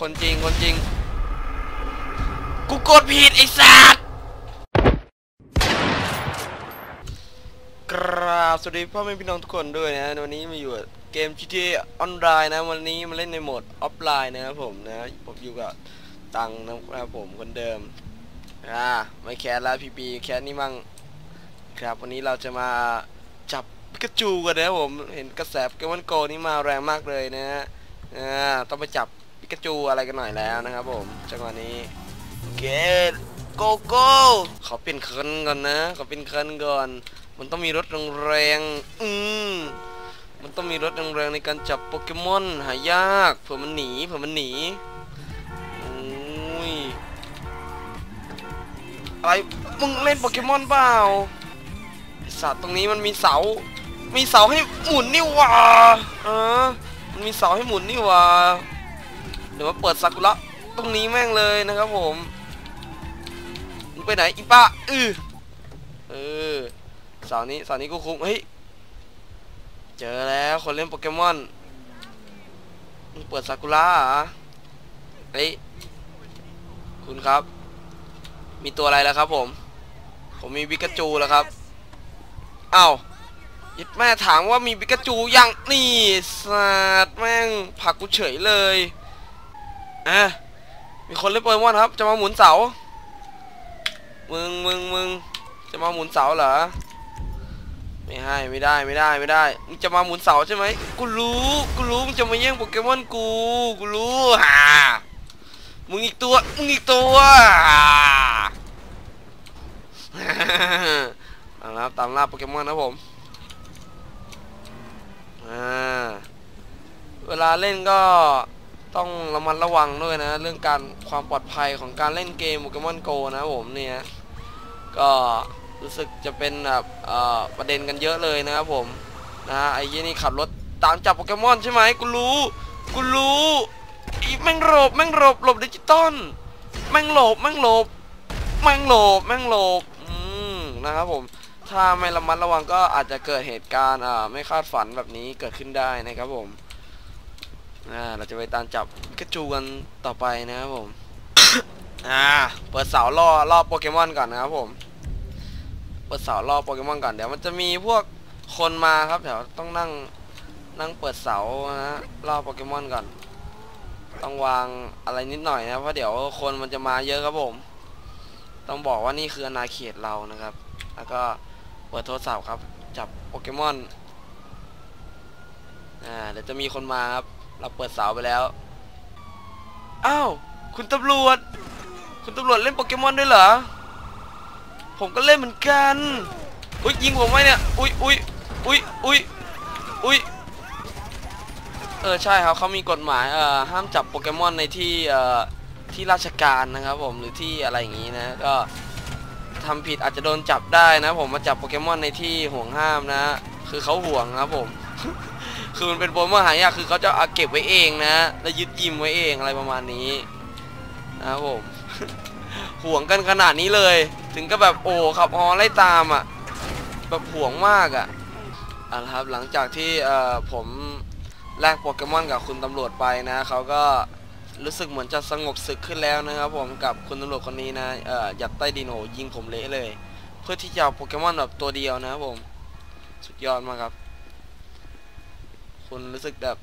คนจริงคนจริง กูกดผิดไอ้สัตว์กราบสวัสดีพ่อแม่พี่น้องทุกคนด้วยนะวันนี้มาอยู่เกม GTA ออนไลน์นะ วันนี้มาเล่นในโหมดออฟไลน์นะครับผมนะผมอยู่กับตังนะครับผมคนเดิมอ่าไม่แคสแล้วพีพีแคสนี่มั่งครับวันนี้เราจะมาจับปิกาจูกันนะครับผมเห็นกระแสเกมวันโกนี่มาแรงมากเลยนะฮะอ่าต้องไปจับ กาจูอะไรกันหน่อยแล้วนะครับผมจังหวะนี้เกตโกโก้ขอเปลี่ยนคันก่อนนะขอเปลี่ยนคันก่อน มันต้องมีรถแรงๆอืมมันต้องมีรถแรงๆในการจับโปเกมอนหายากเผื่อมันหนีเผื่อมันหนีโอ้ยอะไรมึงเล่นโปเกมอนเปล่าไอสัตว์ตรงนี้มันมีเสา มีเสาให้หมุนนี่หว่าเออมันมีเสาให้หมุนนี่หว่า เดี๋ยวมาเปิดซากุระตรงนี้แม่งเลยนะครับผมมึงไปไหนอีป้าอือเออสาร์นี้สาร์นี้กูคุ้มเฮ้ยเจอแล้วคนเล่นโปเกมอนมึงเปิดซากุระเหรอเฮ้ยคุณครับ มีตัวอะไรแล้วครับผม ผมมีบิกาจูแล้วครับอ้าวยิดแม่ถามว่ามีบิกาจูยังนี่สัตว์แม่งผักกูเฉยเลย อะมีคนเล่นโปเกมอนครับ จะมาหมุนเสา มึงมึงมึงจะมาหมุนเสาเหรอ ไม่ให้ไม่ได้ไม่ได้ไม่ได้ มึงจะมาหมุนเสาใช่ไหมกูรู้กูรู้มึงจะมาแย่งโปเกมอนกู กูรู้ฮ่ามึงอีกตัว มึงอีกตัวเอาละตามล่าโปเกมอนนะผม อ่า เวลาเล่นก็ ต้องระมัดระวังด้วยนะ เรื่องการความปลอดภัยของการเล่นเกมโปเกมอนโกนะผมเนี่ยก็รู้สึกจะเป็นแบบประเด็นกันเยอะเลยนะครับผมนะไอ้ยี่นี่ขับรถตามจับโปเกมอนใช่ไหมกูรู้กูรู้อีแม่งหลบแม่งหลบหลบดิจิตอลแม่งหลบแม่งหลบแม่งหลบแม่งหลบอืมนะครับผมถ้าไม่ระมัดระวังก็อาจจะเกิดเหตุการณ์ไม่คาดฝันแบบนี้เกิดขึ้นได้นะครับผม อ่าเราจะไปตามจับพิกาจูกันต่อไปนะครับผม อ่า เปิดเสาล่อล่อโปเกมอนก่อนนะครับผม เปิดเสาล่อโปเกมอนก่อนเดี๋ยวมันจะมีพวกคนมาครับเดี๋ยวต้องนั่งนั่งเปิดเสานะล่อโปเกมอนก่อน ต้องวางอะไรนิดหน่อยนะเพราะเดี๋ยวคนมันจะมาเยอะครับผม ต้องบอกว่านี่คืออาณาเขตเรานะครับ แล้วก็เปิดโทรศัพท์ครับ จับโปเกมอน อ่าเดี๋ยวจะมีคนมาครับ เราเปิดเสาไปแล้ว อ้าว คุณตำรวจ คุณตำรวจเล่นโปเกมอนด้วยเหรอ ผมก็เล่นเหมือนกัน อุ้ยยิงผมไว้เนี่ย อุ้ยอุ้ยอุ้ยอุ้ยอุ้ยเออใช่ครับเขามีกฎหมายเอ่อห้ามจับโปเกมอนในที่เอ่อที่ราชการนะครับผมหรือที่อะไรอย่างนี้นะ ก็ทำผิดอาจจะโดนจับได้นะ ผมมาจับโปเกมอนในที่ห่วงห้ามนะ คือเขาห่วงครับผม คือมันเป็นโปเกมอนหายากคือเขาจะเอาเก็บไว้เองนะ แล้วยึดยิมไว้เองอะไรประมาณนี้นะครับผมห่วงกันขนาดนี้เลย ถึงก็แบบโอ้ขับฮอไล่ตามอะแบบห่วงมากอะอะนะครับหลังจากที่เอ่อผมแลกโปเกมอนกับคุณตำรวจไปนะเขาก็รู้สึกเหมือนจะสงบศึกขึ้นแล้วนะครับผมกับคุณตำรวจคนนี้นะเอ่อยัดใต้ดินโหยิงผมเละเลย เพื่อที่จะเอาโปเกมอนแบบตัวเดียวนะครับผม สุดยอดมากครับ คุณรู้สึกแบบ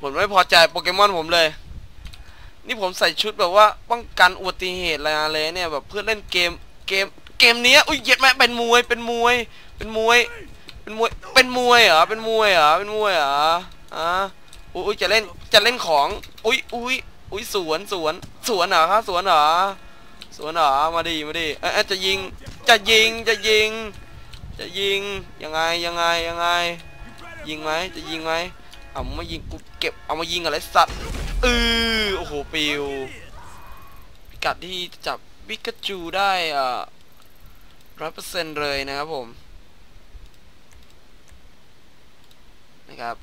ผมไม่พอใจโปเกมอนผมเลย นี่ผมใส่ชุดแบบว่าป้องกันอุบัติเหตุอะไรอะไรเนี่ยแบบเพื่อเล่นเกมเกมเกมนี้อุ้ยเย็ดแม่เป็นมวยเป็นมวย เป็นมวย เป็นมวยเป็นมวยเหรอเป็นมวยเหรอเป็นมวยเหรออะอุ้ยจะเล่นจะเล่นของอุ้ยอุ้ยอุ้ยสวนสวนสวนเหรอครับสวนเหรอสวนเหรอมาดีมาดีเอ๊ะจะยิงจะยิงจะยิง จะยิงยังไงยังไงยังไง ยิงไหมจะยิงไหมเอามายิงกูเก็บเอามายิงอะไรสัตว์เออโอ้โหปิวพิกัดที่จับปิกาจูได้อ่าร้อยเปอร์เซ็นต์เลยนะครับผมนะครับ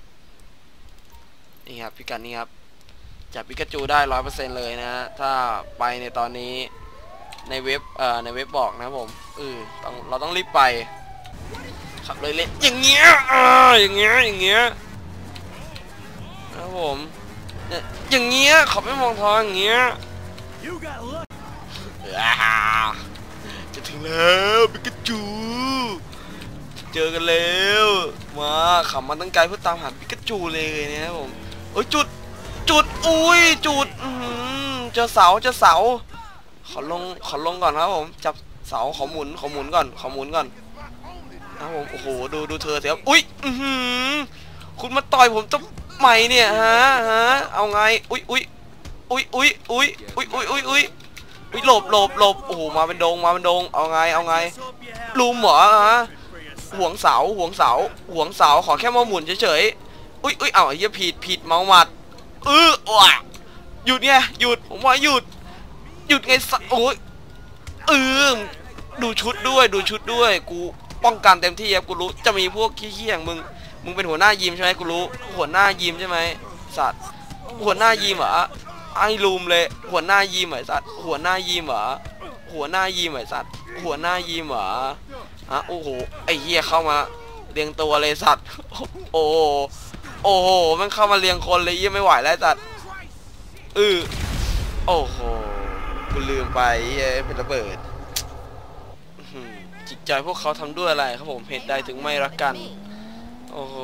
นี่ครับพิกัดนี้ครับจับปิกาจูได้ร้อยเปอร์เซ็นต์เลยนะถ้าไปในตอนนี้ในเว็บเอ่อในเว็บบอกนะครับผมเออต้องเราต้องรีบไป ขับเลยเล่นอย่างเงี้ยอ่าอย่างเงี้ยอย่างเงี้ยนะครับผมเนี่ยอย่างเงี้ยเขาไม่มองทองอย่างเงี้ยจะถึงแล้วปิกาจูเจอกันแล้วมาขับมาตั้งไกลเพื่อตามหาปิกาจูเลยนะครับผมโอ้ยจุดจุดอุ้ยจุดเจอเสาเจอเสาขอลงขอลงก่อนครับผมจับเสาขอหมุนขอหมุนก่อนขอหมุนก่อน ครับผมโอ้โหดูดูเธอเสียอุ้ยอือหือคุณมาต่อยผมทำไมเนี่ยฮะฮะเอาไงอุ้ยอุ้ยอุ้ยอุ้ยอุ้ยอุ้ยอุ้ยอุ้ยอุ้ยอุ้ยหลบหลบหลบโอ้โหมาเป็นดงมาเป็นดงเอาไงเอาไงลุมเหรอฮะห่วงเสาห่วงเสาห่วงเสาขอแค่มาหมุนเฉยๆอุ้ยอุ้ยเอ้าไอ้เหี้ยผิดผิดเมาหมัดเออว่ะหยุดไงหยุดผมว่าหยุด หยุดไงสัโอ้ยเออดูชุดด้วยดูชุดด้วยกู ป้องกันเต็มที่ครับกูรู้จะมีพวกขี้ๆอย่างมึงมึงเป็นหัวหน้ายิมใช่ไหมกูรู้หัวหน้ายิมใช่ไหมสัตว์หัวหน้ายิมเหรอไอ้ลูมเลยหัวหน้ายิมเหรอสัตว์หัวหน้ายิมเหรอหัวหน้ายิมเหรอสัตว์หัวหน้ายิมเหรอฮะโอ้โหไอ้เหี้ยเข้ามาเรียงตัวเลยสัตว์โอ้โหโอ้โหมันเข้ามาเรียงคนเลยเหี้ยไม่ไหวแล้วสัตว์เออโอ้โหกูลืมไปเหี้ยเป็นระเบิด ใจพวกเขาทำด้วยอะไรครับผมเหตุใดถึงไม่รักกัน โอ้โห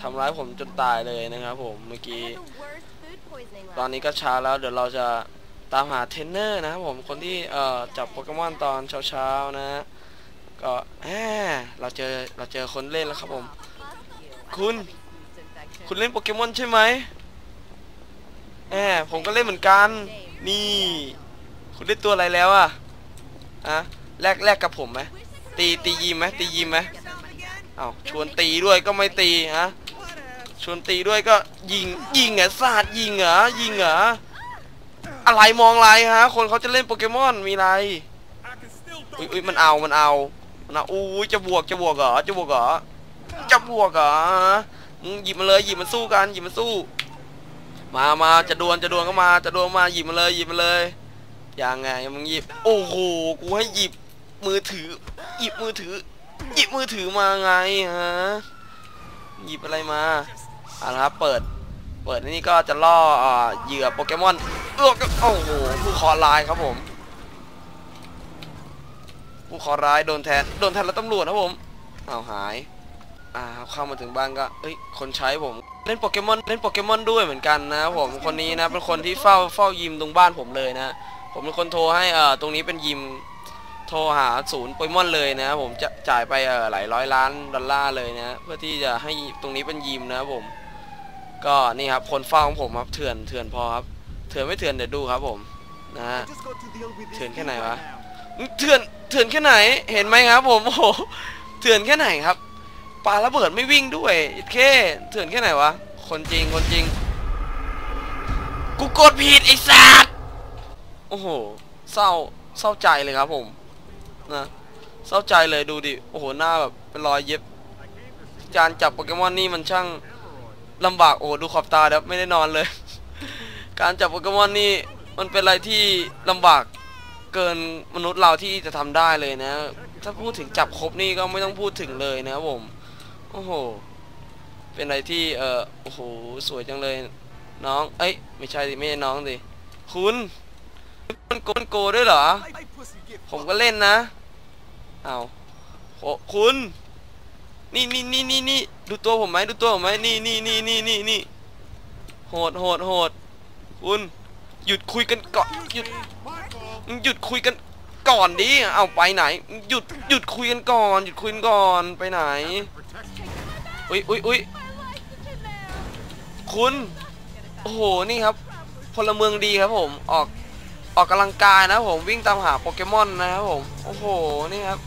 ทำร้ายผมจนตายเลยนะครับผมเมื่อกี้ ตอนนี้ก็ช้าแล้วเดี๋ยวเราจะตามหาเทนเนอร์นะครับผมคนที่เอ่อจับโปเกมอนตอนเช้าๆนะก็แหมเราเจอเราเจอคนเล่นแล้วครับผม คุณ คุณเล่นโปเกมอนใช่ไหมแหมผมก็เล่นเหมือนกัน นี่ คุณได้ตัวอะไรแล้วอะอะแลกแลกกับผมไหม ตีตียิมไหมตียิมไหมเอ้าชวนตีด้วยก็ไม่ตีฮะชวนตีด้วยก็ยิงยิงเหรอสาดยิงเหรอยิงเหรออะไรมองอะไรฮะ คนเขาจะเล่นโปเกมอนมีอะไรอุ้ยอุ้ยมันเอามันเอามันเอาอุ้จะบวกจะบวกเหรอจะบวกเหรอจะบวกเหรอมึงหยิบมาเลยหยิบมาสู้กันหยิบมาสู้ มามาจะดวลจะดวลก็มาจะดวลมาหยิบมาเลยหยิบมาเลยยังไงมึงหยิบโอ้โหกูให้หยิบ มือถือ หยิบมือถือ หยิบมือถือมาไงฮะหยิบอะไรมาอะนะครับเปิด เปิดนี่ก็จะล่ออ่าเหยื่อโปเกมอนเออโอ้โหผู้เคอลายครับผม ผู้เคอร้ายโดนแทนโดนแทนแล้วตำรวจนะผมเอาหายอ่าเข้ามาถึงบ้านก็เอ้ยคนใช้ผมเล่นโปเกมอนเล่นโปเกมอนด้วยเหมือนกันนะผมคนนี้นะเป็นคนที่เฝ้าเฝ้ายิมตรงบ้านผมเลยนะผมเป็นคนโทรให้เอ่อตรงนี้เป็นยิม ทรหาศูนย์โปเกมอนเลยนะผมจะจ่ายไปเออหลายร้อยล้านดอลลาร์เลยนะเพื่อที่จะให้ตรงนี้เป็นยิมนะครับผม ก็นี่ครับคนเฝ้าของผมครับเถื่อนเถื่อนพอครับเถื่อนไม่เถื่อนเดี๋ยวดูครับผมนะฮะเถื่อนแค่ไหนวะเถื่อนเถื่อนแค่ไหนเห็นไหมครับผมโอ้โหเถื่อนแค่ไหนครับปลาระเบิดไม่วิ่งด้วยแค่เถื่อนแค่ไหนวะคนจริงคนจริง กูกดผิดไอ้สัตว์โอ้โหเศร้าเศร้าใจเลยครับผม นะเศร้าใจเลยดูดิ โอ้โห หน้าแบบเป็นรอยเย็บ การจับโปเกมอนนี่มันช่างลำบากโอ้ดูขอบตาครับไม่ได้นอนเลย การจับโปเกมอนนี่มันเป็นอะไรที่ลำบากเกินมนุษย์เราที่จะทำได้เลยนะ ถ้าพูดถึงจับครบนี่ก็ไม่ต้องพูดถึงเลยนะผมโอ้โหเป็นอะไรที่เออโอ้โหสวยจังเลย น้อง เอ้ยไม่ใช่ดิไม่ใช่น้องดิคุณ มันโกนโกด้วยเหรอ ผมก็เล่นนะ เอาโอ้คุณ นี่นี่นี่นี่นี่ดูตัวผมไหมดูตัวผมไหมนี่นี่นี่นี่นี่นี่โหดโหดโหดคุณ หยุดคุยกันก่อนหยุดหยุดคุยกันก่อนดิ เอาไปไหน หยุดหยุดคุยกันก่อน หยุดคุยกันก่อนไปไหน อุ้ยอุ้ยอุ้ยคุณ โอ้โห นี่ครับ พลเมืองดีครับผม ออก ออกกำลังกายนะผมวิ่งตามหาโปเกมอนนะครับผมโอ้โหนี่ครับ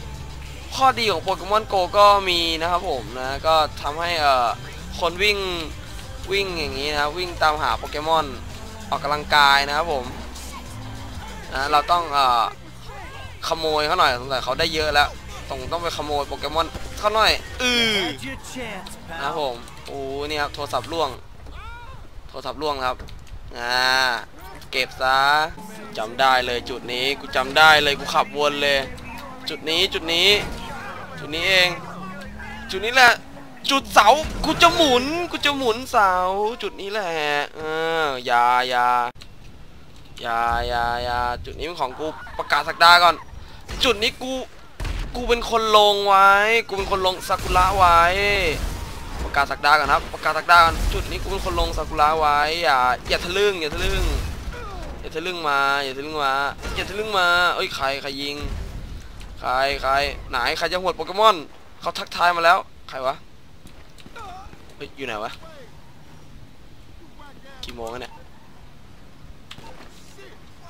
ข้อดีของโปเกมอนโกก็มีนะครับผมนะก็ทำให้เอ่อคนวิ่งวิ่งอย่างนี้นะวิ่งตามหาโปเกมอนออกกำลังกายนะครับผมนะเราต้องเอ่อขโมยเขาหน่อยสงสัยเขาได้เยอะแล้วต้องต้องไปขโมยโปเกมอนเขาหน่อยอือนะครับผมโอ้นี่ครับโทรศัพท์ล่วง โทรศัพท์ล่วงครับอ่าเก็บซะ จำได้เลยจุดนี้กูจำได้เลยกูขับวนเลย จุดนี้จุดนี้ จุดนี้เอง จุดนี้แหละจุดเสากูจะหมุนกูจะหมุนเสาจุดนี้แหละเออยายายายายาจุดนี้เป็นของกูประกาศสักดาก่อน จุดนี้กูกูเป็นคนลงไว้ กูเป็นคนลงซากุระไว้ ประกาศสักดาก่อนครับ ประกาศสักดาก่อนจุดนี้กูเป็นคนลงซากุระไว้อย่าอย่าทะลึ่งอย่าทะลึ่ง อย่าทะลึ่งมาอย่าทะลึ่งมาอย่าทะลึ่งมาเอ้ยใครใครยิงใครใครไหนใครจะหวดโปเกมอนเขาทักทายมาแล้วใครวะเฮ้ยอยู่ไหนวะกี่โมงแล้วเนี่ย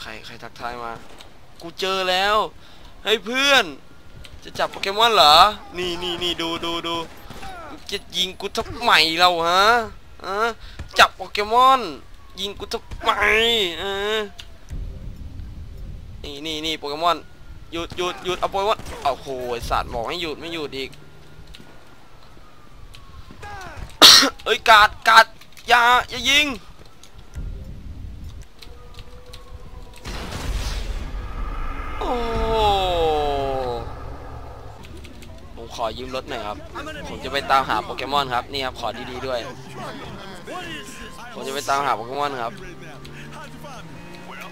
ใครใครทักทายมา กูเจอแล้วเฮ้ยเพื่อน จะจับโปเกมอนเหรอ นี่นี่นี่ดูดูดูจะยิงกูทำไมเราฮะฮะจับโปเกมอน ยิงกูทำไมเออนี่นี่นี่โปเกมอนหยุดหยุดหยุดเอาโปเกมอนโอ้โหไอ้สัตว์บอกให้หยุดไม่หยุดอีกเอ้ยกาดกาดอย่าอย่ายิงโอ้ ผมขอยืมรถหน่อยครับ ผมจะไปตามหาโปเกมอนครับ นี่ครับ ขอดีๆด้วย ผมจะไปตามหาโปเกมอนครับ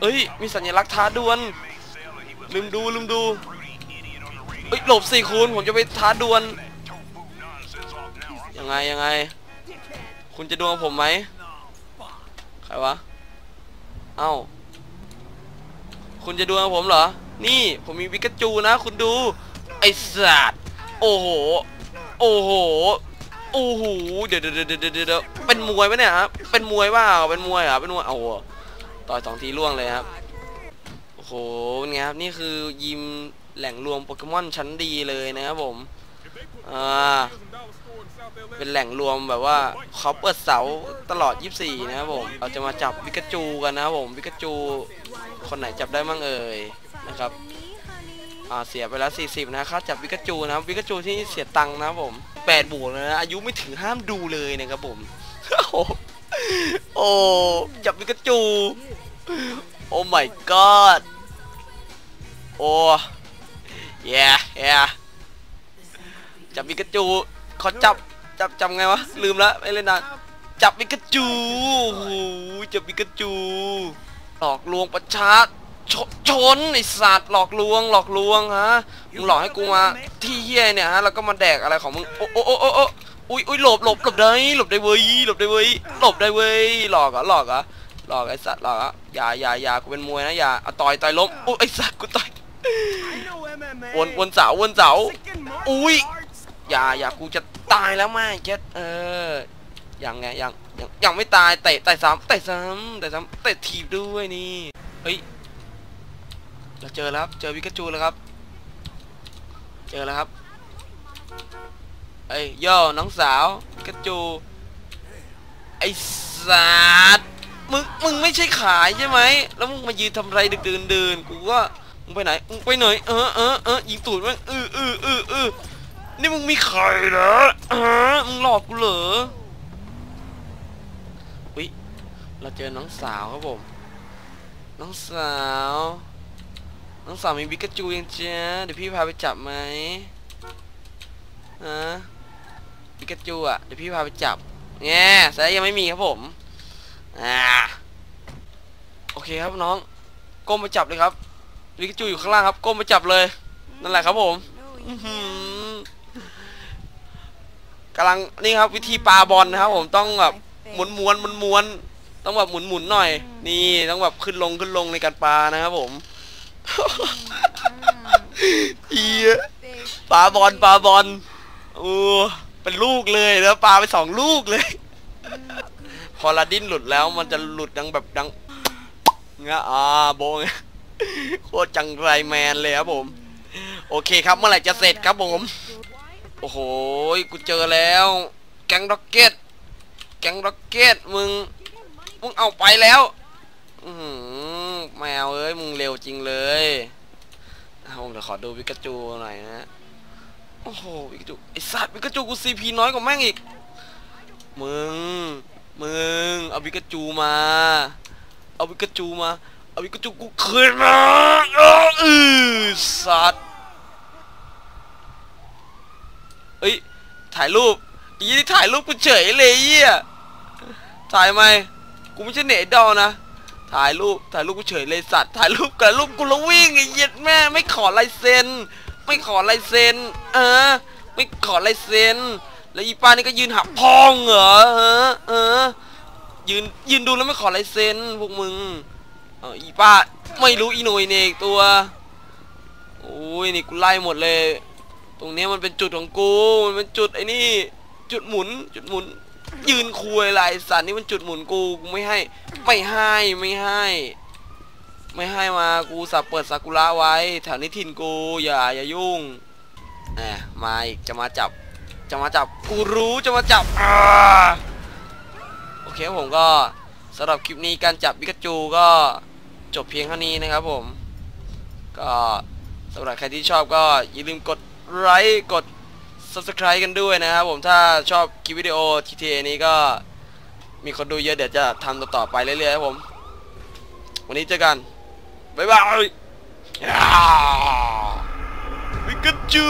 เอ้ย มีสัญลักษณ์ท้าดวล ลืมดูลืมดู เอ้ย หลบสี่คูณ ผมจะไปท้าดวล ยังไงยังไง คุณจะดวลกับผมไหม ใครวะ เอ้า คุณจะดวลกับผมเหรอ นี่ ผมมีวิกาจูนะ คุณดู ไอ้สัตว์ โอ้โห โอ้โห โอ้โหเดี๋ยวเดี๋ยวเดี๋ยวเดี๋ยวเดี๋ยวเป็นมวยไหมเนี่ยครับ เป็นมวยเปล่าเป็นมวยเหรอเป็นมวย โอ้โห ต่อยสองทีล่วงเลยครับ โอ้โหเป็นไงครับ นี่คือยิมแหล่งรวมโปเกมอนชั้นดีเลยนะครับผม อ่า เป็นแหล่งรวมแบบว่าเขาเปิดเสาตลอด 24 นะครับผม เราจะมาจับวิกาจูกันนะครับผม วิกาจู คนไหนจับได้มั่งเอ่ยนะครับ อ่าเสียไปแล้ว 40 นะค่าจับวิกาจูนะวิกาจูที่เสียตังค์นะผม8บวกเลยนะอายุไม่ถึงห้ามดูเลยนะครับผมโอ้โอ้จับวิกาจู โอ้ my god โอ้ yeah yeah จับปิกาจูขอจับจับจำไงวะ ลืมละไม่เล่นนานจับปิกาจูโอ้โหจับปิกาจูหลอกลวงประชาชน ชนไอสัตว์หลอกลวง หลอกลวงฮะมึงหลอกให้กูมาที่เฮียเนี่ยฮะแล้วก็มาแดกอะไรของมึงโอ้โอ้โอ้โอ้โอ้อุ้ยอุ้ยหลบหลบหลบได้หลบได้เว้ยหลบได้เว้ยหลบได้เว้ยหลอกเหรอะหลอกเหรอะหลอกไอสัตว์หลอกเหรอะอย่าอย่าอย่ากูเป็นมวยนะอย่าเอาต่อยต่อยล้มอุ้ยไอสัตว์กูต่อยวนวนเสาวนเสาอุ้ยอย่าอย่ากูจะตายแล้วไม่เจ็ดเออยังไงยังยังยังไม่ตายเตะเตะซ้ำเตะซ้ำเตะซ้ำเตะถีบด้วยนี่เฮ้ย เราเจอแล้วครับ เจอวิกาจูแล้วครับ เจอแล้วครับ เอ้ยย่น้องสาววิกาจู ไอ้สัตว์มึง มึงไม่ใช่ขายใช่ไหม แล้วมึงมายืนทำไรดึกดื่นดื่นกูก็ มึงไปไหน มึงไปไหน เออเออเออยิงตูดมึงเออเออเออเออนี่มึงมีใครเหรอฮะมึงหลอกกูเหรอวิเราเจอน้องสาวครับผม น้องสาว น้องสาวมีบิกาจูยังเจ้าเดี๋ยวพี่พาไปจับไหมฮะบิกาจูอะเดี๋ยวพี่พาไปจับแง่สายยังไม่มีครับผมอ่าโอเคครับน้องก้มไปจับเลยครับบิกาจูอยู่ข้างล่างครับ ก้มไปจับเลย นั่นแหละครับผมกำลังนี่ครับวิธีปาบอลนะครับ ผมต้องแบบหมุนม้วนหมุนม้วนต้องแบบหมุนหมุนหน่อย นี่ต้องแบบขึ้นลงขึ้นลงในการปานะครับผม เอียปาบอลปาบอลโอ้เป็นลูกเลยแล้วปาไปสองลูกเลย พอลาดินหลุดแล้วมันจะหลุดดังแบบดังเงี้ยอ่าโบงโคตรจังไรแมนเลยครับผม โอเคครับเมื่อไหร่จะเสร็จครับผม โอ้โหกูเจอแล้ว แก๊งร็อกเก็ตแก๊งร็อกเก็ตมึงมึงเอาไปแล้ว อือแมวเอ้ยมึงเร็วจริงเลยผมเดี๋ยวขอดูวิกาจูหน่อยนะโอ้โหวิกาจูไอสัตว์วิกาจูกูซีพีน้อยกว่าแม่งอีกมึงมึงเอาวิกาจูมาเอาวิกาจูมาเอาวิกาจูกูคืนมาเอออือสัตว์เอ้ยถ่ายรูปยี่ที่ถ่ายรูปกูเฉยเลยเยี่ยถ่ายไหมกูไม่ใช่เน็ตดอลนะ ถ่ายรูปถ่ายรูปกูเฉยเลยสัตว์ถ่ายรูปกับรูปกูแล้ววิ่งไอ้เหี้ย็ดแม่ไม่ขอลายเซ็น ไม่ขอลายเซ็น เออ ไม่ขอลายเซ็น แล้วอีป้านี่ก็ยืนหักพองเหรอเออเออยืนยืนดูแล้วไม่ขอลายเซ็นพวกมึงเอออีป้าไม่รู้อีหน่ยเนกตัวโอ้ยนี่กูไล่หมดเลย ตรงนี้มันเป็นจุดของกูมันเป็นจุดไอ้นี่ จุดหมุนจุดหมุน ยืนคุยอะไรสัตว์นี่มันจุดหมุนกูกูไม่ให้ ไม่ให้ไม่ให้ ไม่ให้มากูสับเปิดซากุระไว้ แถวนี้ถิ่นกูอย่าอย่ายุ่งแหมมาอีกจะมาจับ จะมาจับกูรู้จะมาจับอโอเคผมก็สำหรับคลิปนี้การจับปิกาจูก็จบเพียงเท่านี้นะครับผม ก็สำหรับใครที่ชอบก็อย่าลืมกดไลค์กด subscribe กันด้วยนะครับผมถ้าชอบคลิปวิดีโอ GTA นี้ก็มีคนดูเยอะเดี๋ยวจะทำต่อๆไปเรื่อยๆครับผม วันนี้เจอกัน บ๊ายบายปิกาจู